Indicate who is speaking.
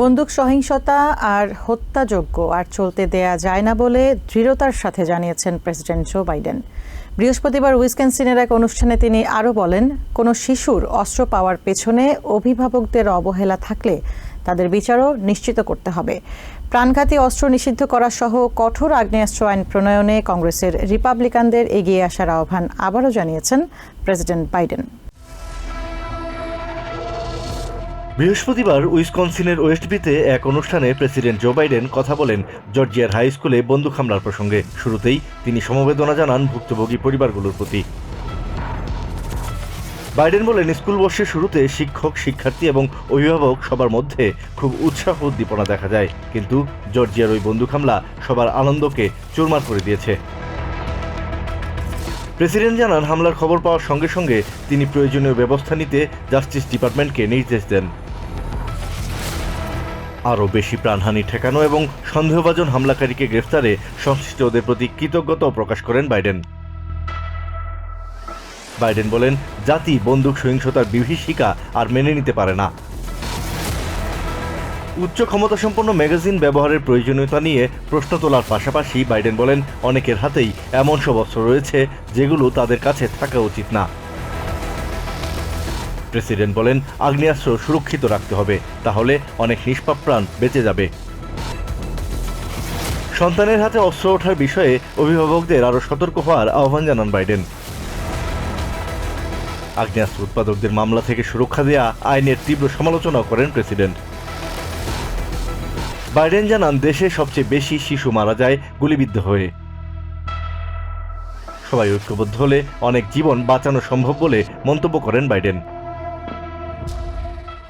Speaker 1: বন্দুক সহিংসতা আর হত্যাযোগ্য আর চলতে দেয়া যায় না বলে দৃঢ়তার সাথে জানিয়েছেন প্রেসিডেন্ট জো বাইডেন। বৃহস্পতিবার উইসকেন্সিনের এক অনুষ্ঠানে তিনি আরও বলেন, কোনো শিশুর অস্ত্র পাওয়ার পেছনে অভিভাবকদের অবহেলা থাকলে তাদের বিচারও নিশ্চিত করতে হবে। প্রাণঘাতী অস্ত্র নিষিদ্ধ করা সহ কঠোর আগ্নেয়াস্ত্র আইন প্রণয়নে কংগ্রেসের রিপাবলিকানদের এগিয়ে আসার আহ্বান আবারও জানিয়েছেন প্রেসিডেন্ট বাইডেন।
Speaker 2: বৃহস্পতিবার উইসকনসিনের ওয়েস্টবিতে এক অনুষ্ঠানে প্রেসিডেন্ট জো বাইডেন কথা বলেন জর্জিয়ার হাই স্কুলে বন্দুক হামলার প্রসঙ্গে। শুরুতেই তিনি সমবেদনা জানান ভুক্তভোগী পরিবারগুলোর প্রতি। বাইডেন বলেন স্কুল বর্ষের শুরুতে শিক্ষক, শিক্ষার্থী এবং অভিভাবক সবার মধ্যে খুব উৎসাহ উদ্দীপনা দেখা যায়। কিন্তু জর্জিয়ার ওই বন্দুক হামলা সবার আনন্দকে চুরমার করে দিয়েছে। প্রেসিডেন্ট জানান, হামলার খবর পাওয়ার সঙ্গে সঙ্গে তিনি প্রয়োজনীয় ব্যবস্থা নিতে জাস্টিস ডিপার্টমেন্টকে নির্দেশ দেন। আরও বেশি প্রাণহানি ঠেকানো এবং সন্দেহভাজন হামলাকারীকে গ্রেফতারে সংশ্লিষ্টদের প্রতি কৃতজ্ঞতাও প্রকাশ করেন বাইডেন। বাইডেন বলেন, জাতি বন্দুক সহিংসতার বিভীষিকা আর মেনে নিতে পারে না। উচ্চ ক্ষমতাসম্পন্ন ম্যাগাজিন ব্যবহারের প্রয়োজনীয়তা নিয়ে প্রশ্ন তোলার পাশাপাশি বাইডেন বলেন, অনেকের হাতেই এমন সব অস্ত্র রয়েছে যেগুলো তাদের কাছে থাকা উচিত না। প্রেসিডেন্ট বলেন, আগ্নেয়াস্ত্র সুরক্ষিত রাখতে হবে, তাহলে অনেক নিষ্পাপ প্রাণ বেঁচে যাবে। সন্তানের হাতে অস্ত্র ওঠার বিষয়ে অভিভাবকদের আরও সতর্ক হওয়ার আহ্বান জানান বাইডেন। আগ্নেয়াস্ত্র উৎপাদকদের মামলা থেকে সুরক্ষা দেয়া আইনের তীব্র সমালোচনাও করেন প্রেসিডেন্ট। বাইডেন জানান, দেশে সবচেয়ে বেশি শিশু মারা যায় গুলিবিদ্ধ হয়ে। সবাই ঐক্যবদ্ধ হলে অনেক জীবন বাঁচানো সম্ভব বলে মন্তব্য করেন Biden.